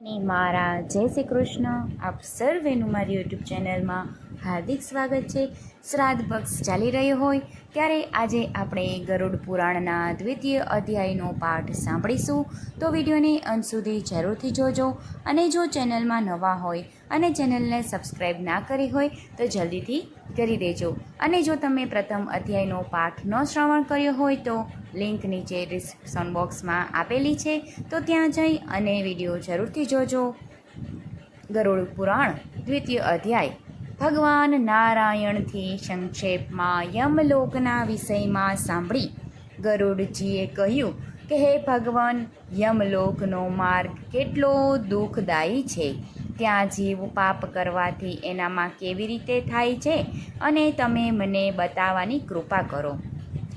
ને મારા જય શ્રી કૃષ્ણ. આપ સર્વેનું મારી યુટ્યુબ ચેનલમાં હાર્દિક સ્વાગત છે. શ્રાદ્ધ પક્ષ ચાલી રહ્યો હોય ત્યારે આજે આપણે ગરુડ પુરાણના દ્વિતીય અધ્યાયનો પાઠ સાંભળીશું. તો વિડીયોને અંત સુધી જરૂરથી જોજો અને જો ચેનલમાં નવા હોય અને ચેનલને સબસ્ક્રાઈબ ના કરી હોય તો જલ્દીથી કરી દેજો. અને જો તમે પ્રથમ અધ્યાયનો પાઠ ન શ્રવણ કર્યો હોય તો લિંક નીચે ડિસ્ક્રિપ્શન બોક્સમાં આપેલી છે. તો ત્યાં જઈ અને વીડિયો જરૂરથી જોજો. ગરુડ પુરાણ, દ્વિતીય અધ્યાય. ભગવાન નારાયણથી સંક્ષેપમાં યમલોકના વિષયમાં સાંભળી. ગરુડજીએ કહ્યું કે, હે ભગવાન, યમલોકનો માર્ગ કેટલો દુઃખદાયી છે. ત્યાં જીવ પાપ કરવાથી એનામાં કેવી રીતે થાય છે? અને તમે મને બતાવવાની કૃપા કરો.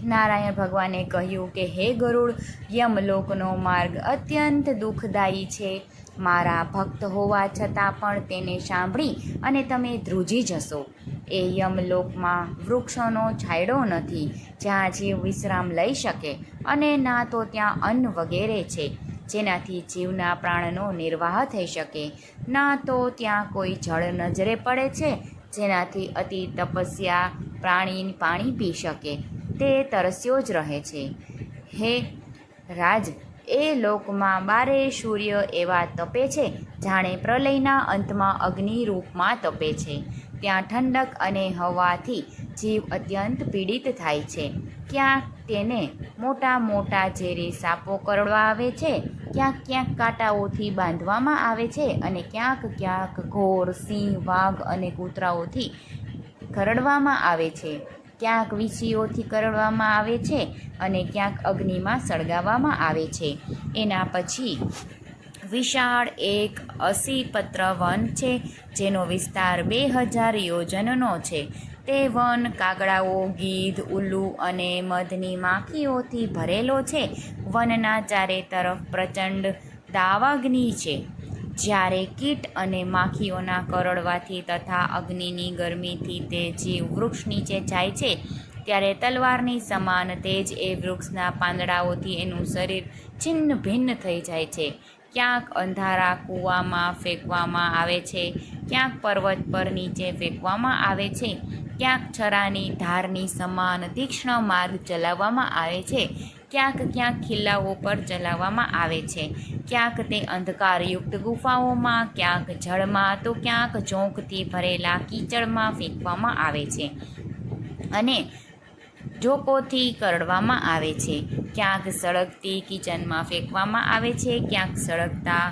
નારાયણ ભગવાને કહ્યું કે, હે ગરુડ, યમલોકનો માર્ગ અત્યંત દુઃખદાયી છે. મારા ભક્ત હોવા છતાં પણ તેને સાંભળી અને તમે ધ્રુજી જશો. એ યમલોકમાં વૃક્ષોનો છાંયડો નથી. જ્યાં જીવ વિશ્રામ લઈ શકે અને ના તો ત્યાં અન્ન વગેરે છે. જેનાથી જીવના પ્રાણનો નિર્વાહ થઈ શકે. ના તો ત્યાં કોઈ જળ નજરે પડે છે. જેનાથી અતિ તપસ્યા પ્રાણી પાણી પી શકે, તે તરસ્યો જ રહે છે. હે રાજ, એ લોકમાં બારે સૂર્ય એવા તપે છે, જાણે પ્રલયના અંતમાં અગ્નિ રૂપમાં તપે છે. ત્યાં ઠંડક અને હવાથી જીવ અત્યંત પીડિત થાય છે. ક્યાંક તેને મોટા મોટા ઝેરી સાપો કરડવા આવે છે, ક્યાંક ક્યાંક કાંટાઓથી બાંધવામાં આવે છે અને ક્યાંક ક્યાંક ઘોર સિંહ, વાઘ અને કૂતરાઓથી કરડવામાં આવે છે. ક્યાંક વીછીઓથી કરડવામાં આવે છે અને ક્યાંક અગ્નિમાં સળગાવવામાં આવે છે. એના પછી વિશાળ એક અસીપત્ર વન છે, જેનો વિસ્તાર બે હજાર યોજનનો છે. તે વન કાગડાઓ, ગીધ, ઉલ્લુ અને મધની માખીઓથી ભરેલો છે. વનના ચારે તરફ પ્રચંડ દાવાગ્નિ છે. જ્યારે કીટ અને માખીઓના કરડવાથી તથા અગ્નિની ગરમીથી તે જીવ વૃક્ષ નીચે જાય છે, ત્યારે તલવારની સમાન તેજ એ વૃક્ષના પાંદડાઓથી એનું શરીર છિન્ન ભિન્ન થઈ જાય છે. ક્યાંક અંધારા કૂવામાં ફેંકવામાં આવે છે, ક્યાંક પર્વત પર નીચે ફેંકવામાં આવે છે, ક્યાંક છરાની ધારની સમાન તીક્ષ્ણ માર્ગ ચલાવવામાં આવે છે ક્યાંક ક્યાંક ખિલ્લાઓ પર ચલાવવામાં આવે છે. ક્યાંક તે અંધકારયુક્ત ગુફાઓમાં, ક્યાંક જળમાં, તો ક્યાંક ચોંકથી ભરેલા કીચડમાં ફેંકવામાં આવે છે અને જોકોથી કરડવામાં આવે છે. ક્યાંક સળગતી કિચનમાં ફેંકવામાં આવે છે, ક્યાંક સળગતા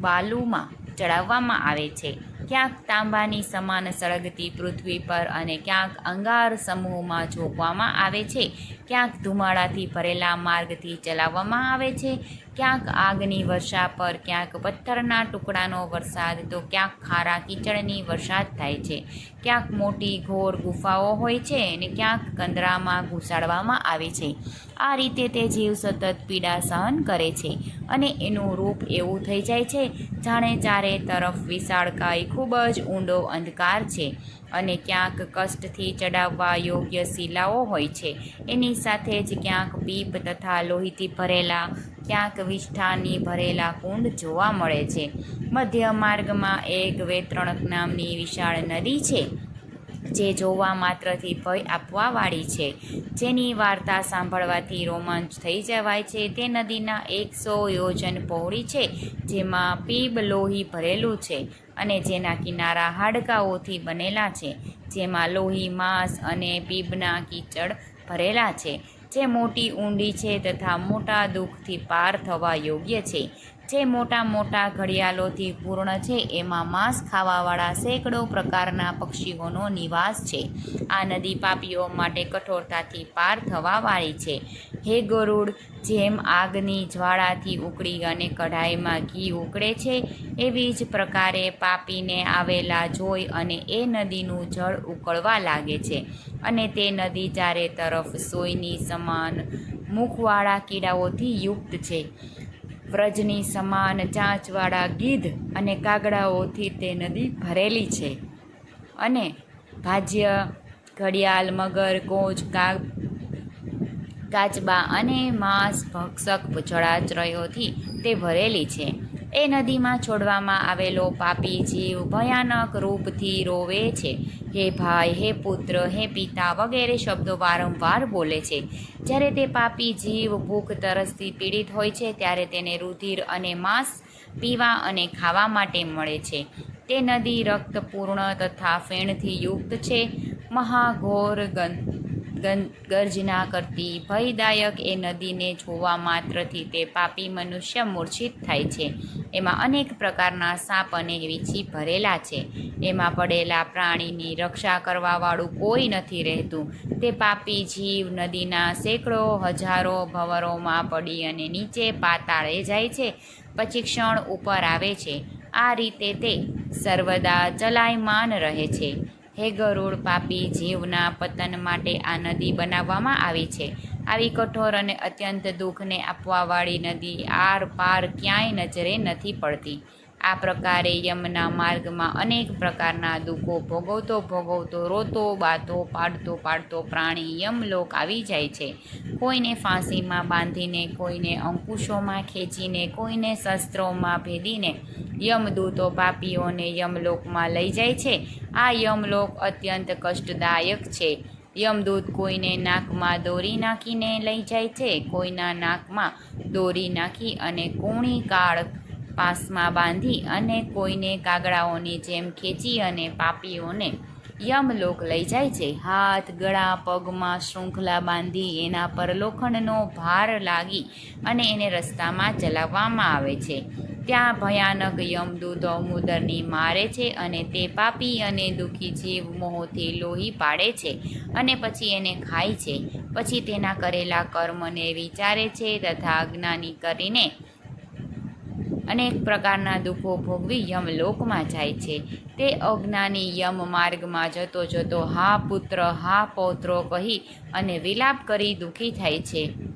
બાલુમાં ચડાવવામાં આવે છે. ક્યાંક તાંબાની સમાન સળગતી પૃથ્વી પર અને ક્યાંક અંગાર સમૂહમાં ઝોકવામાં આવે છે. ક્યાંક ધુમાડાથી ભરેલા માર્ગથી ચલાવવામાં આવે છે. ક્યાંક આગની વર્ષા પર, ક્યાંક પથ્થરના ટુકડાનો વરસાદ, તો ક્યાંક ખારા કીચડની વરસાદ થાય છે. ક્યાંક મોટી ઘોર ગુફાઓ હોય છે અને ક્યાંક કંદરામાં ઘૂસાડવામાં આવે છે. આ રીતે તે જીવ સતત પીડા સહન કરે છે અને એનું રૂપ એવું થઈ જાય છે, જાણે ચારે તરફ વિશાળકાય ખૂબ જ ઊંડો અંધકાર છે. અને ક્યાંક કષ્ટથી ચડાવવા યોગ્ય શિલાઓ હોય છે. એની સાથે જ ક્યાંક પીપ તથા લોહીથી ભરેલા, ક્યાંક વિષ્ઠાની ભરેલા કુંડ જોવા મળે છે. મધ્ય માર્ગમાં એક વેત્રણક નામની વિશાળ નદી છે. જે જોવા માત્રથી ભય આપવાવાળી છે. જેની વાર્તા સાંભળવાથી રોમાંચ થઈ જવાય છે. તે નદીના એકસો યોજન પહોળી છે, જેમાં પીબ લોહી ભરેલું છે અને જેના કિનારા હાડકાઓથી બનેલા છે. જેમાં લોહી, માંસ અને પીબના કીચડ ભરેલા છે. જે મોટી ઊંડી છે તથા મોટા દુઃખથી પાર થવા યોગ્ય છે. જે મોટા મોટા ઘડિયાળોથી પૂર્ણ છે, એમાં માંસ ખાવાવાળા સેંકડો પ્રકારના પક્ષીઓનો નિવાસ છે. આ નદી પાપીઓ માટે કઠોરતાથી પાર થવાવાળી છે. હે ગરુડ, જેમ આગની જ્વાળાથી ઉકળી અને કઢાઈમાં ઘી ઉકળે છે, એવી જ પ્રકારે પાપીને આવેલા જોઈ અને એ નદીનું જળ ઉકળવા લાગે છે. અને તે નદી ચારે તરફ સોયની સમાન, મુખવાળા કીડાઓથી યુક્ત છે. વ્રજની સમાન ચાંચવાળા ગીધ અને કાગડાઓથી તે નદી ભરેલી છે. અને ભાજ્ય, ઘડિયાળ, મગર કોચ કા કાચબા અને માંસ, ભક્ષક જળાશ્રયોથી તે ભરેલી છે. એ નદીમાં છોડવામાં આવેલો પાપી જીવ ભયાનક રૂપથી રોવે છે. હે ભાઈ, હે પુત્ર, હે પિતા વગેરે શબ્દો વારંવાર બોલે છે. જ્યારે તે પાપી જીવ ભૂખ તરસથી પીડિત હોય છે, ત્યારે તેને રુધિર અને માંસ પીવા અને ખાવા માટે મળે છે. તે નદી રક્તપૂર્ણ તથા ફેણથી યુક્ત છે. મહાઘોર ગં ગન- ગર્જના કરતી ભયદાયક એ નદીને જોવા માત્રથી તે પાપી મનુષ્ય મૂર્છિત થાય છે. એમાં અનેક પ્રકારના સાપ અને વીછી ભરેલા છે. એમાં પડેલા પ્રાણીની રક્ષા કરવાવાળું કોઈ નથી રહેતું. તે પાપી જીવ નદીના સેંકડો, હજારો ભવરોમાં પડી અને નીચે પાતાળે જાય છે. પછી ક્ષણ ઉપર આવે છે. આ રીતે તે સર્વદા ચલાયમાન રહે છે. હે ગરુડ પાપી જીવના પતન માટે આ નદી બનાવવામાં આવી છે. આવી કઠોર અને અત્યંત દુઃખને આપવાવાળી નદી આર પાર ક્યાંય નજરે નથી પડતી. આ પ્રકારે યમના માર્ગમાં અનેક પ્રકારના દુઃખો ભોગવતો ભોગવતો, રોતો, બાતો, પાડતો પાડતો પ્રાણી યમલોક આવી જાય છે. કોઈને ફાંસીમાં બાંધીને, કોઈને અંકુશોમાં ખેંચીને, કોઈને શસ્ત્રોમાં ભેદીને યમદૂતો પાપીઓને યમલોકમાં લઈ જાય છે. આ યમલોક અત્યંત કષ્ટદાયક છે. યમદૂત કોઈને નાકમાં દોરી નાખીને લઈ જાય છે. કોઈના નાકમાં દોરી નાખી અને કોણી કાળ પાસમાં બાંધી અને કોઈને કાગડાઓની જેમ ખેંચી અને પાપીઓને યમલોક લઈ જાય છે. હાથ, ગળા, પગમાં શૃંખલા બાંધી એના પર લોખંડનો ભાર લાગી અને એને રસ્તામાં ચલાવવામાં આવે છે. ત્યાં ભયાનક યમદૂત મુદરની મારે છે અને તે પાપી અને દુઃખી જીવ મોહથી લોહી પાડે છે અને પછી એને ખાય છે. પછી તેના કરેલા કર્મને વિચારે છે તથા અજ્ઞાની કરીને અનેક પ્રકારના દુઃખો ભોગવી યમલોકમાં જાય છે. તે અજ્ઞાની યમ માર્ગમાં જતો જતો, હા પુત્ર, હા પૌત્રો કહી અને વિલાપ કરી દુઃખી થાય છે.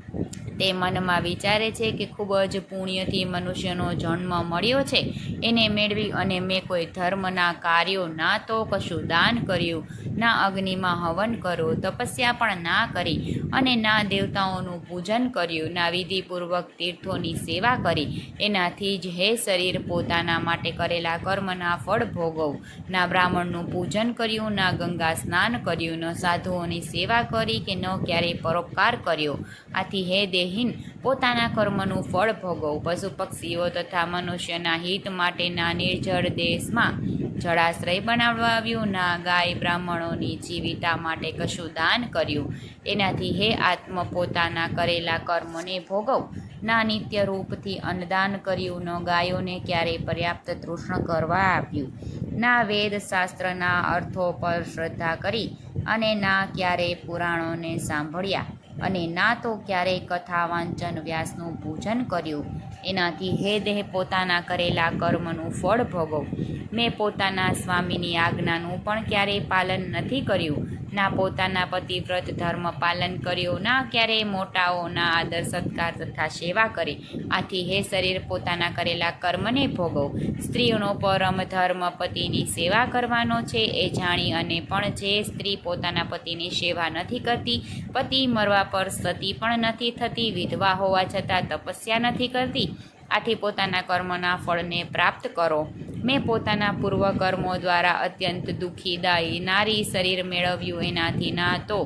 તે મનમાં વિચારે છે કે ખૂબ જ પુણ્યથી મનુષ્યનો જન્મ મળ્યો છે. એને મેળવી અને મેં કોઈ ધર્મના કાર્યો ના તો કશું દાન કર્યું, ના અગ્નિમાં હવન કરો, તપસ્યા પણ ના કરી અને ના દેવતાઓનું પૂજન કર્યું, ના વિધિપૂર્વક તીર્થોની સેવા કરી. એનાથી જ હે શરીર, પોતાના માટે કરેલા કર્મના ફળ ભોગવ. ના બ્રાહ્મણનું પૂજન કર્યું, ના ગંગા સ્નાન કર્યું, ન સાધુઓની સેવા કરી કે ન ક્યારેય પરોપકાર કર્યો. આથી હે દેહીન પોતાના કર્મનું ફળ ભોગવ. પશુ પક્ષીઓ તથા મનુષ્યના હિત માટેના નિર્જળ દેશમાં જળાશ્રય બનાવવા આવ્યું. ના ગાય બ્રાહ્મણોની જીવિતા માટે કશું દાન કર્યું. એનાથી હે આત્મ પોતાના કરેલા કર્મને ભોગવ. ના નિત્ય રૂપથી અન્નદાન કર્યું. ન ગાયોને ક્યારેય પર્યાપ્ત તૃષ્ણ કરવા આપ્યું. ના વેદ શાસ્ત્રના અર્થો પર શ્રદ્ધા કરી અને ના ક્યારેય પુરાણોને સાંભળ્યા. અને ના તો ક્યારેય કથા, વાંચન, વ્યાસનું પૂજન કર્યું. એનાથી હે દેહ પોતાના કરેલા કર્મનું ફળ ભોગવ. મેં પોતાના સ્વામીની આજ્ઞાનું પણ ક્યારેય પાલન નથી કર્યું. ના પોતાના પતિવ્રત ધર્મ પાલન કર્યું, ના ક્યારેય મોટાઓના આદર સત્કાર તથા સેવા કરી. આથી હે શરીર પોતાના કરેલા કર્મને ભોગવ. સ્ત્રીઓનો પરમ ધર્મ પતિની સેવા કરવાનો છે, એ જાણી અને પણ જે સ્ત્રી પોતાના પતિની સેવા નથી કરતી, પતિ મરવા પર સતી પણ નથી થતી, વિધવા હોવા છતાં તપસ્યા નથી કરતી. આથી પોતાના કર્મના ફળને પ્રાપ્ત કરો. મેં પોતાના પૂર્વ કર્મો દ્વારા અત્યંત દુઃખીદાયી નારી શરીર મેળવ્યું એનાથી ના તો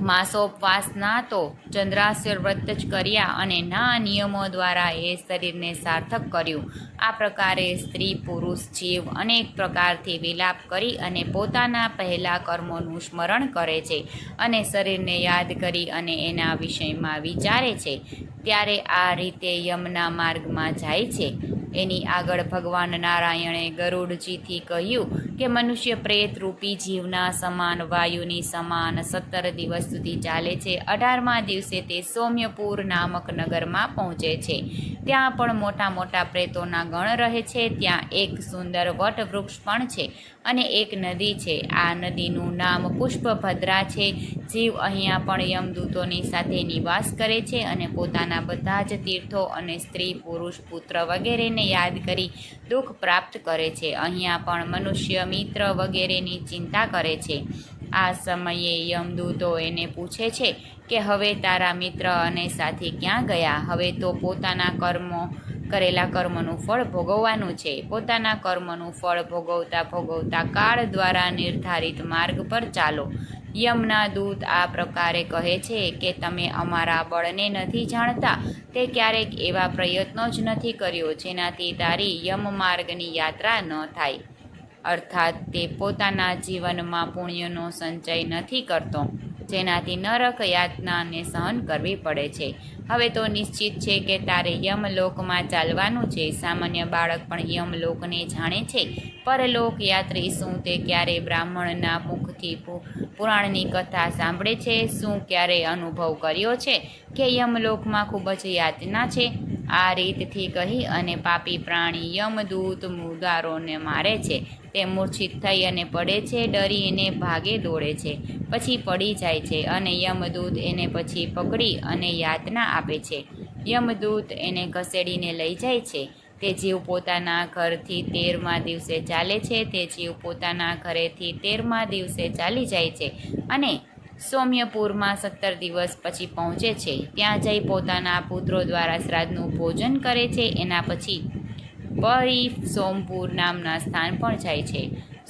માસોપવાસ ના તો ચંદ્રાસ્ય વ્રત જ કર્યા અને ના નિયમો દ્વારા એ શરીરને સાર્થક કર્યું. આ પ્રકારે સ્ત્રી, પુરુષ, જીવ અનેક પ્રકારથી વિલાપ કરી અને પોતાના પહેલા કર્મોનું સ્મરણ કરે છે અને શરીરને યાદ કરી અને એના વિષયમાં વિચારે છે. ત્યારે આ રીતે યમના માર્ગમાં જાય છે. એની આગળ ભગવાન નારાયણે ગરુડજીથી કહ્યું કે મનુષ્ય પ્રેત રૂપી જીવના સમાન વાયુની સમાન સત્તર દિવસ સુધી ચાલે છે. અઢારમા દિવસે તે સૌમ્યપુર નામક નગરમાં પહોંચે છે. ત્યાં પણ મોટા મોટા પ્રેતોના ગણ રહે છે. ત્યાં એક સુંદર વટવૃક્ષ પણ છે અને એક નદી છે. આ નદીનું નામ પુષ્પભદ્રા છે. જીવ અહીંયા પણ યમદૂતોની સાથે નિવાસ કરે છે અને પોતાના બધા જ તીર્થો અને સ્ત્રી પુરુષ પુત્ર વગેરેને યાદ કરી દુઃખ પ્રાપ્ત કરે છે. અહીંયા પણ મનુષ્ય મિત્ર વગેરેની ચિંતા કરે છે. આ સમયે યમદૂતો એને પૂછે છે કે, હવે તારા મિત્ર અને સાથી ક્યાં ગયા? હવે તો પોતાના કર્મો, કરેલા કર્મનું ફળ ભોગવવાનું છે. પોતાના કર્મનું ફળ ભોગવતા ભોગવતા કાળ દ્વારા નિર્ધારિત માર્ગ પર ચાલો. યમના દૂત આ પ્રકારે કહે છે કે તમે અમારા બળને નથી જાણતા. તે ક્યારેક એવા પ્રયત્નો જ નથી કર્યો જેનાથી તારી યમ માર્ગની યાત્રા ન થાય. અર્થાત તે પોતાના જીવનમાં પુણ્યનો સંચય નથી કરતો. જેનાથી નરક યાતનાને સહન કરવી પડે છે. હવે તો નિશ્ચિત છે કે તારે યમલોકમાં ચાલવાનું છે. સામાન્ય બાળક પણ યમલોકને જાણે છે. પરલોક યાત્રી શું તે ક્યારે બ્રાહ્મણના મુખથી પુરાણની કથા સાંભળે છે? શું ક્યારે અનુભવ કર્યો છે? કે યમલોકમાં ખૂબ જ યાતના છે? આ રીતથી કહી અને પાપી પ્રાણી યમદૂત મુદારોને મારે છે. તે મૂર્છિત થઈ અને પડે છે, ડરીને ભાગે દોડે છે. પછી પડી જાય છે અને યમદૂત એને પછી પકડી અને યાતના આપે છે. યમદૂત એને ઘસેડીને લઈ જાય છે. તે જીવ પોતાના ઘરથી તેરમા દિવસે ચાલે છે. તે જીવ પોતાના ઘરેથી તેરમા દિવસે ચાલી જાય છે. અને સૌમ્યપુરમાં સત્તર દિવસ પછી પહોંચે છે. ત્યાં જઈ પોતાના પુત્રો દ્વારા શ્રાદ્ધનું ભોજન કરે છે. એના પછી પરી સોમપુર નામના સ્થાન પણ જાય છે.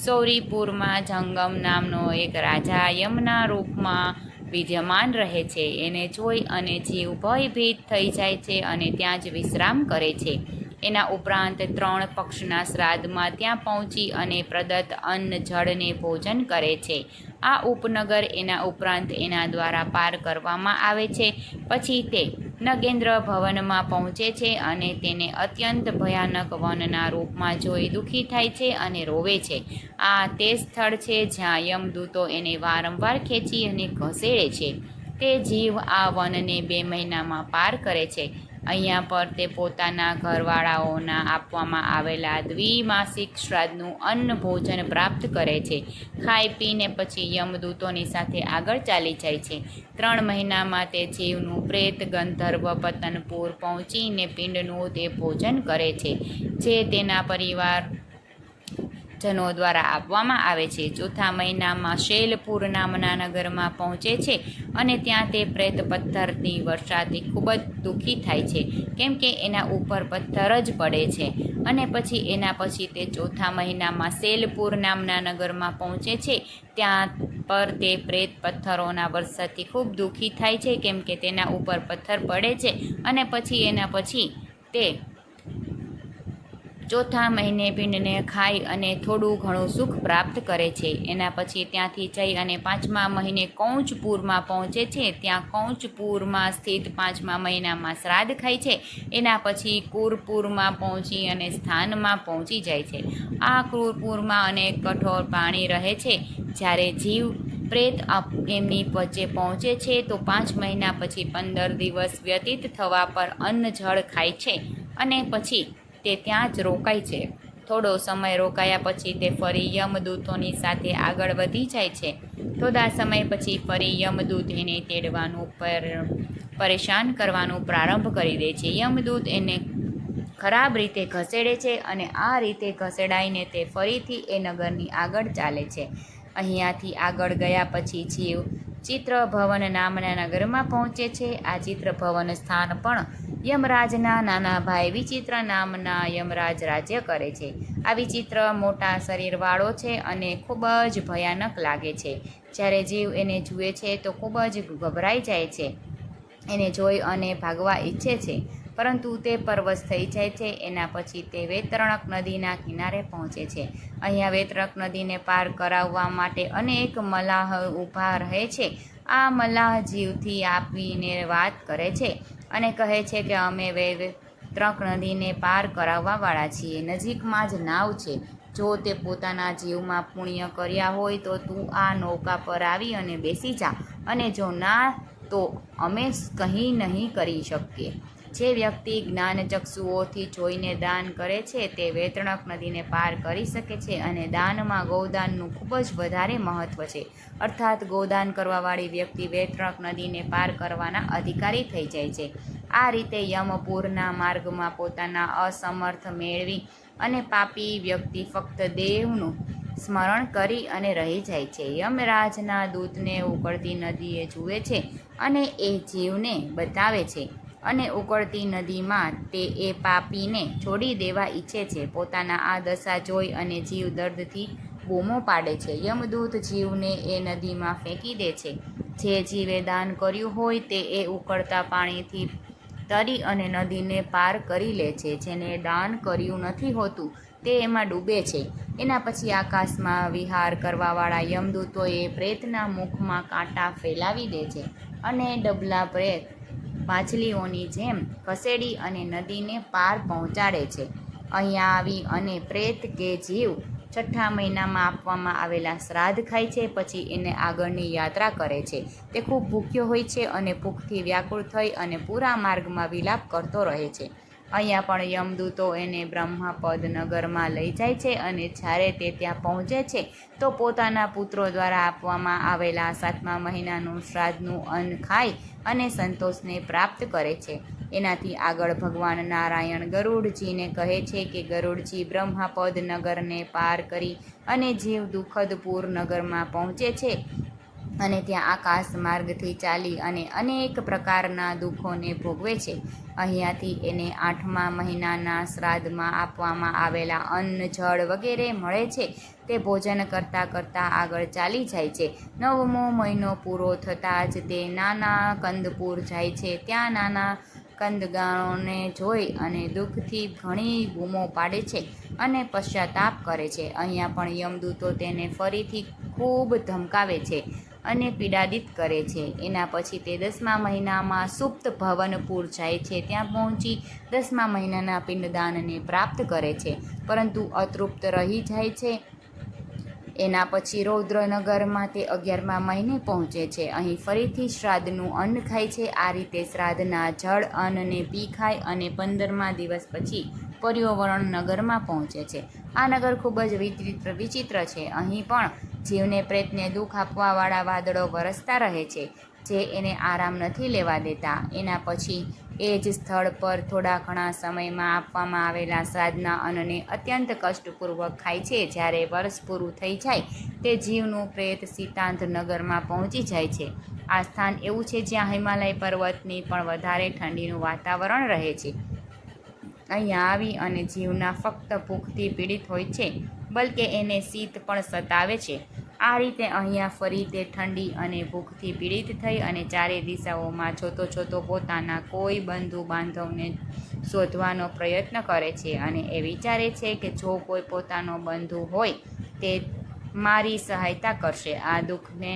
સૌરીપુરમાં જંગમ નામનો એક રાજા યમના રૂપમાં વિદ્યમાન રહે છે. એને જોઈ અને જીવ ભયભીત થઈ જાય છે અને ત્યાં જ વિશ્રામ કરે છે. એના ઉપરાંત ત્રણ પક્ષના શ્રાદ્ધમાં ત્યાં પહોંચી અને પ્રદત્ત અન્ન જળને ભોજન કરે છે. આ ઉપનગર એના ઉપરાંત એના દ્વારા પાર કરવામાં આવે છે. પછી તે નગેન્દ્ર ભવનમાં પહોંચે છે અને તેને અત્યંત ભયાનક વનના રૂપમાં જોઈ દુઃખી થાય છે અને રોવે છે. આ તે સ્થળ છે જ્યાં યમદૂતો એને વારંવાર ખેંચી અને ઘસેડે છે. તે જીવ આ વનને બે મહિનામાં પાર કરે છે. અહીંયા પર તે પોતાના ઘરવાળાઓના આપવામાં આવેલા દ્વિમાસિક શ્રાદ્ધનું અન્ન ભોજન પ્રાપ્ત કરે છે. ખાઈ પીને પછી યમદૂતોની સાથે આગળ ચાલી જાય છે. ત્રણ મહિનામાં તે જીવનું પ્રેત, ગંધર્વ, પતનપુર પહોંચીને પિંડનું તે ભોજન કરે છે. જે તેના પરિવાર જનો દ્વારા આપવામાં આવે છે. ચોથા મહિનામાં શૈલપુર નામના નગરમાં પહોંચે છે અને ત્યાં તે પ્રેત પથ્થરની વર્ષાથી ખૂબ જ દુઃખી થાય છે. કેમ કે એના ઉપર પથ્થર જ પડે છે અને પછી એના પછી તે ચોથા મહિનામાં શૈલપુર નામના નગરમાં પહોંચે છે. ત્યાં પર તે પ્રેત પથ્થરોના વરસાદથી ખૂબ દુઃખી થાય છે. કેમ કે તેના ઉપર પથ્થર પડે છે અને પછી એના પછી તે ચોથા મહિને પિંડને ખાઈ અને થોડું ઘણું સુખ પ્રાપ્ત કરે છે. એના પછી ત્યાંથી જઈ અને પાંચમા મહિને કૌંચપુરમાં પહોંચે છે. ત્યાં કૌંચપુરમાં સ્થિત પાંચમા મહિનામાં શ્રાદ્ધ ખાય છે. એના પછી કુરપુરમાં પહોંચી અને સ્થાનમાં પહોંચી જાય છે. આ કુરપુરમાં અનેક કઠોર પાણી રહે છે. જ્યારે જીવ પ્રેત એમની વચ્ચે પહોંચે છે, તો પાંચ મહિના પછી પંદર દિવસ વ્યતીત થવા પર અન્ન જળ ખાય છે. અને પછી તે ત્યાં જ રોકાય છે. થોડો સમય રોકાયા પછી તે ફરી યમદૂતોની સાથે આગળ વધી જાય છે. થોડા સમય પછી ફરી યમદૂત એને તેડવાનું પર, પરેશાન કરવાનું પ્રારંભ કરી દે છે. યમદૂત એને ખરાબ રીતે ઘસેડે છે અને આ રીતે ઘસેડાઈને તે ફરીથી એ નગરની આગળ ચાલે છે. અહીંયાથી આગળ ગયા પછી જીવ ચિત્રભવન નામના નગરમાં પહોંચે છે. આ ચિત્રભવન સ્થાન પણ યમરાજના નાના ભાઈ વિચિત્ર નામના યમરાજ રાજ્ય કરે છે. આ વિચિત્ર મોટા શરીરવાળો છે અને ખૂબ જ ભયાનક લાગે છે. જ્યારે જીવ એને જુએ છે તો ખૂબ જ ગભરાઈ જાય છે. એને જોઈ અને ભાગવા ઈચ્છે છે. પરંતુ તે પરવશ થઈ જાય છે, એના પછી તે વેતરણક નદીના કિનારે પહોંચે છે. અહીંયા વેતરક નદીને પાર કરાવવા માટે અનેક મલાહ ઊભા રહે છે. આ મલાહ જીવથી આપીને વાત કરે છે અને કહે છે કે અમે વે ત્રક નદીને પાર કરાવવાવાળા છીએ. નજીકમાં જ નાવ છે. જો તે પોતાના જીવમાં પુણ્ય કર્યા હોય તો તું આ નૌકા પર આવી અને બેસી જા. અને જો ના, તો અમે કંઈ નહીં કરી શકીએ. જે વ્યક્તિ જ્ઞાનચક્ષુઓથી જોઈને દાન કરે છે, તે વેતણક નદીને પાર કરી શકે છે અને દાનમાં ગૌદાનનું ખૂબ જ વધારે મહત્ત્વ છે. અર્થાત ગૌદાન કરવાવાળી વ્યક્તિ વેતણક નદીને પાર કરવાના અધિકારી થઈ જાય છે. આ રીતે યમપુરના માર્ગમાં પોતાના અસમર્થ મેળવી અને પાપી વ્યક્તિ ફક્ત દેવનું સ્મરણ કરી અને રહી જાય છે. યમરાજના દૂતને ઉકળતી નદીએ જુએ છે અને એ જીવને બતાવે છે. અને ઉકળતી નદીમાં તે એ પાપીને છોડી દેવા ઈચ્છે છે. પોતાના આ દશા જોઈ અને જીવ દર્દથી બૂમો પાડે છે. યમદૂત જીવને એ નદીમાં ફેંકી દે છે. જે જીવે દાન કર્યું હોય તે એ ઉકળતા પાણીથી તરી અને નદીને પાર કરી લે છે. જેને દાન કર્યું નથી હોતું તે એમાં ડૂબે છે. એના પછી આકાશમાં વિહાર કરવાવાળા યમદૂતોએ પ્રેતના મુખમાં કાંટા ફેલાવી દે છે અને ડબલા પ્રેત માછલીઓની જેમ ખસેડી અને નદીને પાર પહોંચાડે છે. અહીંયા આવી અને પ્રેત કે જીવ છઠ્ઠા મહિનામાં આપવામાં આવેલા શ્રાદ્ધ ખાય છે, પછી એને આગળની યાત્રા કરે છે. તે ખૂબ ભૂખ્યો હોય છે અને ભૂખથી વ્યાકુળ થઈ અને પૂરા માર્ગમાં વિલાપ કરતો રહે છે. અહીંયા પણ યમદૂતો એને બ્રહ્માપદ નગરમાં લઈ જાય છે અને જ્યારે તે ત્યાં પહોંચે છે, તો પોતાના પુત્રો દ્વારા આપવામાં આવેલા સાતમા મહિનાનું શ્રાદ્ધનું અન્ન ખાય અને સંતોષને પ્રાપ્ત કરે છે. એનાથી આગળ ભગવાન નારાયણ ગરુડજીને કહે છે કે ગરુડજી બ્રહ્માપદ નગરને પાર કરી અને જીવ દુઃખદપુર નગરમાં પહોંચે છે. અને ત્યાં આકાશ માર્ગથી ચાલી અને અનેક પ્રકારના દુઃખોને ભોગવે છે. અહીંયાથી એને આઠમા મહિનાના શ્રાદ્ધમાં આપવામાં આવેલા અન્ન, જળ વગેરે મળે છે. તે ભોજન કરતાં કરતાં આગળ ચાલી જાય છે. નવમો મહિનો પૂરો થતાં જ તે નાના કંદપુર જાય છે. ત્યાં નાના કંદગાણોને જોઈ અને દુઃખથી ઘણી બૂમો પાડે છે અને પશ્ચાતાપ કરે છે. અહીંયા પણ યમદૂતો તેને ફરીથી ખૂબ ધમકાવે છે. અને પીડાદિત કરે છે. એના પછી તે દસમા મહિનામાં સુપ્ત ભવનપુર જાય છે. ત્યાં પહોંચી દસમા મહિનાના પિંડદાનને પ્રાપ્ત કરે છે. પરંતુ અતૃપ્ત રહી જાય છે. એના પછી રૌદ્રનગરમાં તે અગિયારમા મહિને પહોંચે છે. અહીં ફરીથી શ્રાદ્ધનું અન્ન ખાય છે. આ રીતે શ્રાદ્ધના જળ, અન્નને પી ખાય અને પંદરમા દિવસ પછી પર્યાવરણ નગરમાં પહોંચે છે. આ નગર ખૂબ જ વિચિત્ર વિચિત્ર છે. અહીં પણ જીવને પ્રેતને દુઃખ આપવાવાળા વાદળો વરસતા રહે છે. જે એને આરામ નથી લેવા દેતા. એના પછી એ જ સ્થળ પર થોડા ઘણા સમયમાં આપવામાં આવેલા શ્રાદ્ધના અન્નને અત્યંત કષ્ટપૂર્વક ખાય છે. જ્યારે વર્ષ પૂરું થઈ જાય, તે જીવનું પ્રેત સિદ્ધાંત નગરમાં પહોંચી જાય છે. આ સ્થાન એવું છે જ્યાં હિમાલય પર્વતની પણ વધારે ઠંડીનું વાતાવરણ રહે છે. અહીંયા આવી અને જીવના ફક્ત ભૂખથી પીડિત હોય છે, બલકે એને શીત પણ સતાવે છે. આ રીતે અહીંયા ફરી તે ઠંડી અને ભૂખથી પીડિત થઈ અને ચારે દિશાઓમાં જોતો જોતો પોતાના કોઈ બંધુ બાંધવને શોધવાનો પ્રયત્ન કરે છે અને એ વિચારે છે કે જો કોઈ પોતાનો બંધુ હોય, તે મારી સહાયતા કરશે, આ દુઃખને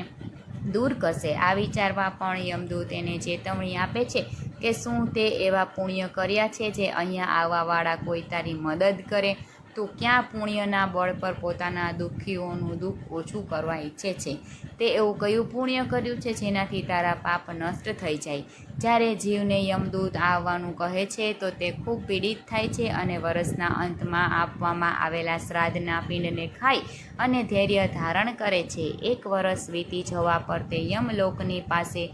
દૂર કરશે. આ વિચારવા પણ યમદૂત એને ચેતવણી આપે છે કે શું તે એવા પુણ્ય કર્યા છે જે અહીંયા આવવાવાળા કોઈ તારી મદદ કરે? તું ક્યાં પુણ્યના બળ પર પોતાના દુઃખીઓનું દુઃખ ઓછું કરવા ઈચ્છે છે? તે એવું કયું પુણ્ય કર્યું છે જેનાથી તારા પાપ નષ્ટ થઈ જાય? જ્યારે જીવને યમદૂત આવવાનું કહે છે, તો તે ખૂબ પીડિત થાય છે અને વર્ષના અંતમાં આપવામાં આવેલા શ્રાદ્ધના પિંડને ખાઈ અને ધૈર્ય ધારણ કરે છે. એક વર્ષ વીતી જવા પર તે યમલોકની પાસે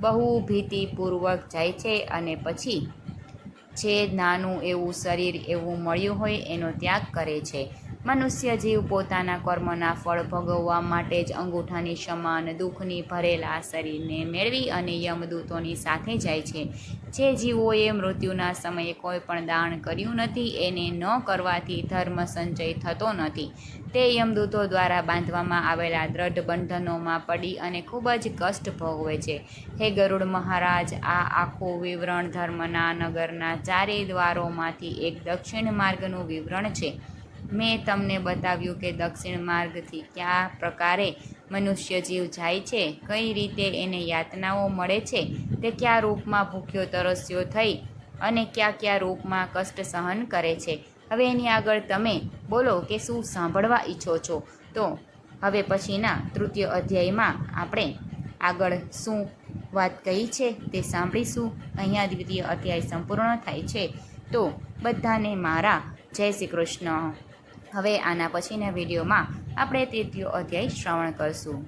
બહુ ભીતિપૂર્વક જાય છે અને પછી જે નાનું એવું શરીર એવું મળ્યું હોય એનો ત્યાગ કરે છે. મનુષ્ય જીવ પોતાના કર્મના ફળ ભોગવવા માટે જ અંગૂઠાની સમાન દુઃખની ભરેલા શરીરને મેળવી અને યમદૂતોની સાથે જાય છે. જે જીવોએ મૃત્યુના સમયે કોઈ પણ દાન કર્યું નથી, એને ન કરવાથી ધર્મ સંચય થતો નથી. તે યમદૂતો દ્વારા બાંધવામાં આવેલા દ્રઢ બંધનોમાં પડી અને ખૂબ જ કષ્ટ ભોગવે છે. હે ગરુડ મહારાજ, આ આખું વિવરણ ધર્મના નગરના ચારેય દ્વારોમાંથી એક દક્ષિણ માર્ગનું વિવરણ છે. મેં તમને બતાવ્યું કે દક્ષિણ માર્ગથી કયા પ્રકારે મનુષ્ય જીવ જાય છે, કઈ રીતે એને યાતનાઓ મળે છે, તે કયા રૂપમાં ભૂખ્યો તરસ્યો થઈ અને કયા કયા રૂપમાં કષ્ટ સહન કરે છે. હવે એની આગળ તમે બોલો કે શું સાંભળવા ઈચ્છો છો? તો હવે પછીના તૃતીય અધ્યાયમાં આપણે આગળ શું વાત કહી છે તે સાંભળીશું. અહીંયા દ્વિતીય અધ્યાય સંપૂર્ણ થાય છે. તો બધાને મારા જય શ્રી કૃષ્ણ. હવે આના પછીના વિડીયોમાં આપણે તૃતીય અધ્યાય શ્રવણ કરશું.